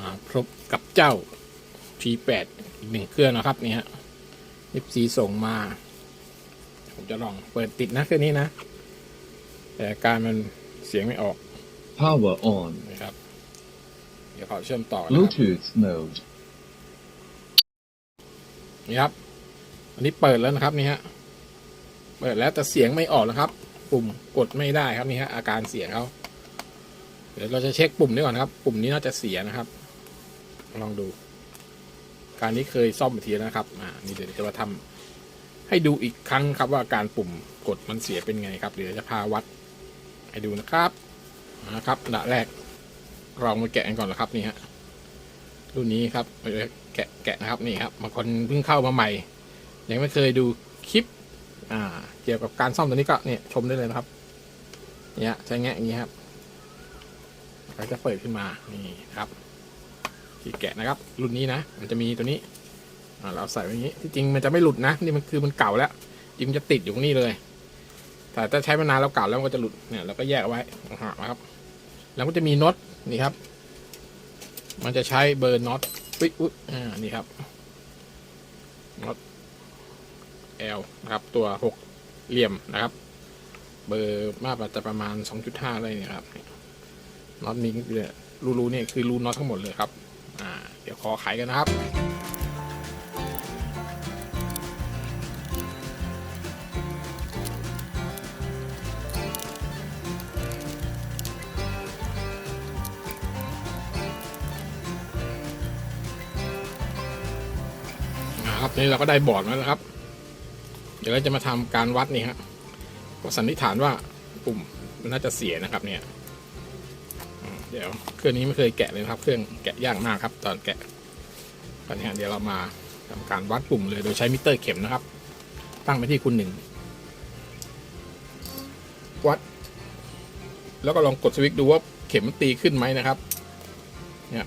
าพบกับเจ้า T8 อีกหนึ่งเครื่องนะครับนี่ฮะ FC ส่งมา ผมจะลองเปิดติดนะเครื่องนี้นะ แต่อาการมันเสียงไม่ออก Power on. นะครับ เดี๋ยวขอเชื่อมต่อนะครับ Bluetooth mode. นี่ครับ อันนี้เปิดแล้วนะครับนี่ฮะ เปิดแล้วแต่เสียงไม่ออกนะครับ ปุ่มกดไม่ได้ครับนี่ฮะอาการเสียงเขาเดี๋ยวเราจะเช็คปุ่มนี้ก่อนนะครับ ปุ่มนี้น่าจะเสียนะครับ ลองดู การนี้เคยซ่อมไปทีแล้วนะครับ อ่า นี่เดี๋ยวจะมาทำให้ดูอีกครั้งครับว่าการปุ่มกดมันเสียเป็นไงครับ เดี๋ยวจะพาวัด ให้ดูนะครับนะครับดับแรก เรามาแกะกันก่อนนะครับนี่ฮะ รุ่นนี้ครับเดี๋ยแกะแกะนะครับนี่ครับบางคนเพิ่งเข้ามาใหม่ ยังไม่เคยดูคลิป อ่า เกี่ยวกับการซ่อมตัวนี้ก็เนี่ยชมได้เลยนะครับ เนี่ยใช้แงะอย่างนี้ครับก็จะเปิดขึ้นมา นี่ครับ ที่แกะนะครับ รุ่นนี้นะ มันจะมีตัวนี้เราใส่ไว้อย่างนี้ที่จริงมันจะไม่หลุดนะ นี่มันคือมันเก่าแล้วจริงมันจะติดอยู่ตรงนี้เลย แต่ถ้าใช้มานานแล้วเก่าแล้วมันก็จะหลุดเนี่ยเราก็แยกไว้หากนะครับ แล้วก็จะมีน็อตนี่ครับ มันจะใช้เบอร์น็อตปิ๊กอุ๊ยอ่านี่ครับน็อต L นะครับ ตัวหกเหลี่ยมนะครับ เบอร์มากจะประมาณ 2.5 เลยนี่ยครับน็อตนี้เนี่ยรูๆเนี่ยคือรูน็อตทั้งหมดเลยครับ อ่าเดี๋ยวขอไขกันนะครับ นะครับนี่เราก็ได้บอร์ดมาแล้วครับ เดี๋ยวเราจะมาทำการวัดนี่ฮะก็สันนิษฐานว่าปุ่มมันน่าจะเสียนะครับเนี่ย เดี๋ยวเครื่องนี้ไม่เคยแกะเลยนะครับ เครื่องแกะยากมากครับ ตอนแกะตอนนี้เดี๋ยวเรามาทำการวัดปุ่มเลยโดยใช้มิเตอร์เข็มนะครับ ตั้งไปที่คุณหนึ่งวัด แล้วก็ลองกดสวิตช์ดูว่าเข็มมันตีขึ้นไหมนะครับ เนี่ย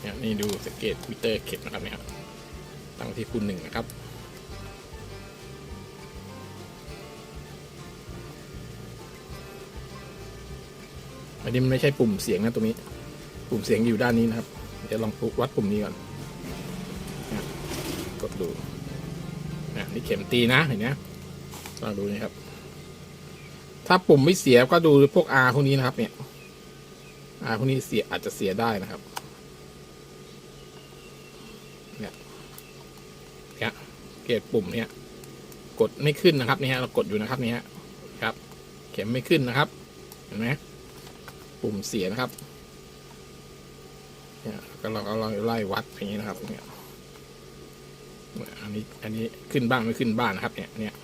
เนี่ยนี่ดูสเกตมิเตอร์เข็มนะครับเนี่ยตั้งที่คูณหนึ่งนะครับ อันนี้มันไม่ใช่ปุ่มเสียงนะตรงนี้ ปุ่มเสียงอยู่ด้านนี้นะครับ เดี๋ยวลองวัดปุ่มนี้ก่อนกดดูนะนี่เข็มตีนะเห็นไหมลองดูนี่ครับ ถ้าปุ่มไม่เสียก็ดูพวก R พวกนี้นะครับ เนี่ย R พวกนี้เสียอาจจะเสียได้นะครับ เนี่ย เนี่ยเกตปุ่มเนี่ย กดไม่ขึ้นนะครับเนี่ยเรากดอยู่นะครับเนี่ยครับ เข็มไม่ขึ้นนะครับ เห็นไหม ปุ่มเสียนะครับ เนี่ยก็เราก็ลองไล่วัดอย่างนี้นะครับ เนี่ยอันนี้ อันนี้ขึ้นบ้างไม่ขึ้นบ้างนะครับ เนี่ย เนี่ย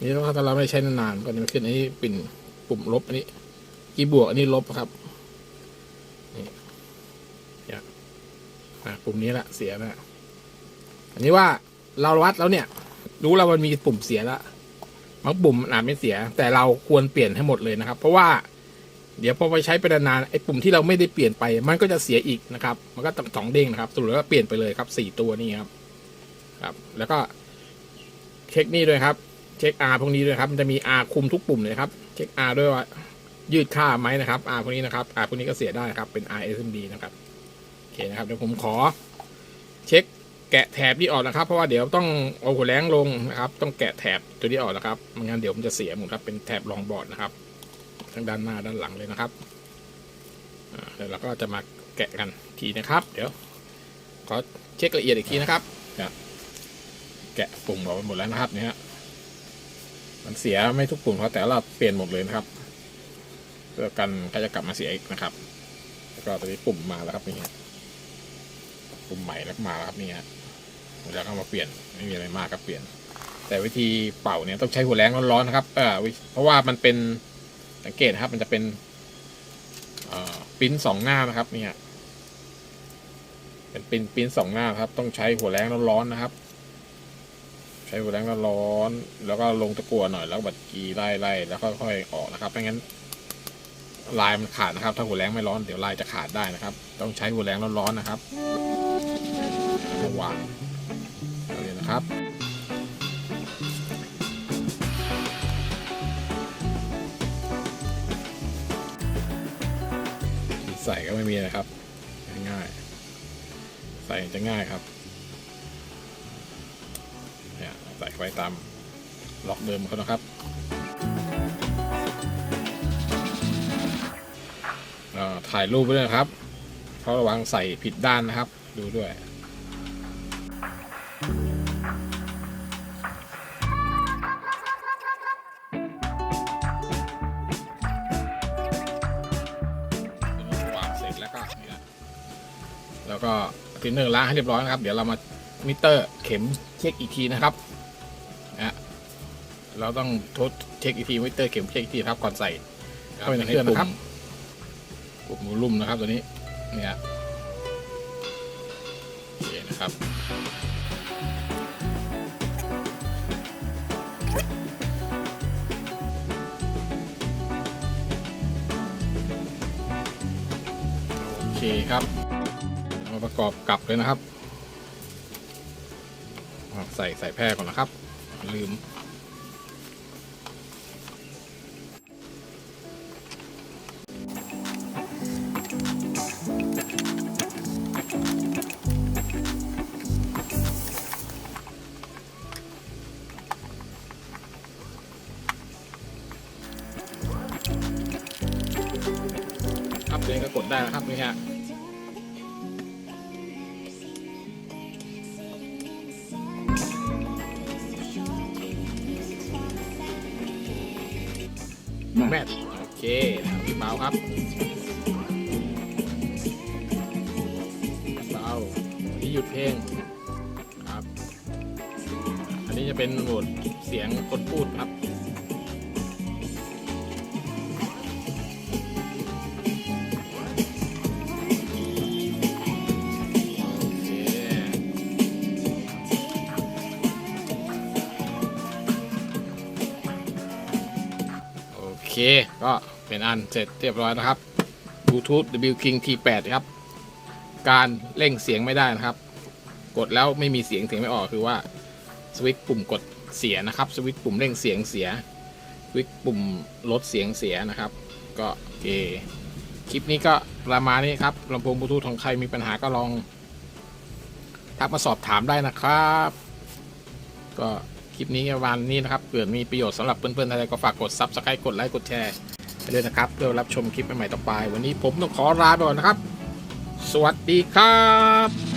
นี่ถ้าเราไม่ใช้นานๆก็จะไม่ขึ้นอันนี้ปิ่นปุ่มลบอันนี้กี่บวกอันนี้ลบครับนี่เนี่ยปุ่มนี้แหละเสียนะอันนี้ว่าเราวัดแล้วเนี่ย รู้แล้วมันมีปุ่มเสียแล้วบางปุ่มอาจไม่เสีย แต่เราควรเปลี่ยนให้หมดเลยนะครับ เพราะว่า เดี๋ยวพอไปใช้ไปนานๆไอ้ปุ่มที่เราไม่ได้เปลี่ยนไป มันก็จะเสียอีกนะครับ มันก็สองเด้งนะครับสรุปแล้วเปลี่ยนไปเลยครับสี่ตัวนี้ครับครับ แล้วก็เช็คนี่ด้วยครับ เช็ค R พวกนี้ด้วยครับ มันจะมี R คุมทุกปุ่มเลยครับ เช็ค R ด้วยว่ายืดค่าไหมนะครับ R พวกนี้นะครับ R พวกนี้ก็เสียได้ครับ เป็น R SMD นะครับ โอเคนะครับ เดี๋ยวผมขอ เช็คแกะแถบที่ออกนะครับ เพราะว่าเดี๋ยวต้องเอาหัวแรงลงนะครับ ต้องแกะแถบตัวที่ออกนะครับ ไม่งั้นเดี๋ยวมันจะเสียหมดครับ เป็นแถบรองบอร์ดนะครับ ทั้งด้านหน้าด้านหลังเลยนะครับเดี๋ยวเราก็จะมาแกะกันทีนะครับ เดี๋ยวขอเช็คละเอียดอีกทีนะครับ แกะปุ่มออกไปหมดแล้วนะครับเนี่ยฮะมันเสียไม่ทุกปุ่มครับแต่เราเปลี่ยนหมดเลยนะครับเพื่อกันก็จะกลับมาเสียอีกนะครับ แล้วก็ตอนนี้ปุ่มมาแล้วครับนี่ปุ่มใหม่แล้วมาแล้วครับนี่ฮะแล้วก็มาเปลี่ยนไม่มีอะไรมากครับเปลี่ยน แต่วิธีเป่าเนี่ยต้องใช้หัวแรงร้อนๆนะครับเออเพราะว่ามันเป็น สังเกตครับมันจะเป็นปิ้นสองหน้านะครับเนี่ยเป็นปิ้นปิ้นสองหน้าครับ ต้องใช้หัวแรงร้อนๆนะครับ ใช้หัวแรงร้อนแล้วก็ลงตะกั่วหน่อยแล้วบัดกีไล่ไล่แล้วค่อยๆออกนะครับไม่งั้นลายมันขาดนะครับ ถ้าหัวแรงไม่ร้อนเดี๋ยวลายจะขาดได้นะครับ ต้องใช้หัวแรงร้อนๆนะครับมาวาง ส่ก็ไม่มีนะครับ ง่ายๆใส่จะง่ายครับเนี่ยใส่ไว้ตามล็อกเดิมเขานะครับถ่ายรูปไปด้วยนะครับ เพราะระวังใส่ผิดด้านนะครับ ดูด้วย แล้วก็ทินเนอร์ล้างให้เรียบร้อยนะครับ เดี๋ยวเรามามิเตอร์เข็มเช็คอีกทีนะครับนะเราต้องทดเช็คอีกทีมิเตอร์เข็มเช็คอีกทีนะครับก่อนใส่เข้าไปในเครื่องนะครับปุ่มมือลุ่มนะครับตัวนี้เนี่ยโอเคนะครับโอเคครับ เอามาปรอบกลับเลยนะครับ ใส่ใส่แพร่ก่อนนะครับ ลืมครับตัวนี้ก็กดได้นะครับนี่ฮะ แมทโอเคพี่เมาครับเบาอันนี้หยุดเพลงครับ อันนี้จะเป็นโหมดเสียงคนพูดครับ เค ก็เป็นอันเสร็จเรียบร้อยนะครับ Bluetooth W King T8 ครับ การเร่งเสียงไม่ได้นะครับ กดแล้วไม่มีเสียงเสียงไม่ออกคือว่าสวิตช์ปุ่มกดเสียนะครับสวิตช์ปุ่มเร่งเสียงเสียสวิตช์ปุ่มลดเสียงเสียนะครับ ก็โอเคคลิปนี้ก็ประมาณนี้ครับลำโพงบลูทูธของใครมีปัญหาก็ลองทักมาสอบถามได้นะครับ ก็ ลิปนี้วันนี้นะครับเกิดมีประโยชน์สำหรับเพื่อนๆท่านใดก็ฝากกดซับสไครต์กดไลค์กดแชร์ไปเลยนะครับเพื่อรับชมคลิปใหม่ๆต่อไป วันนี้ผมต้องขอลาไปก่อนนะครับ สวัสดีครับ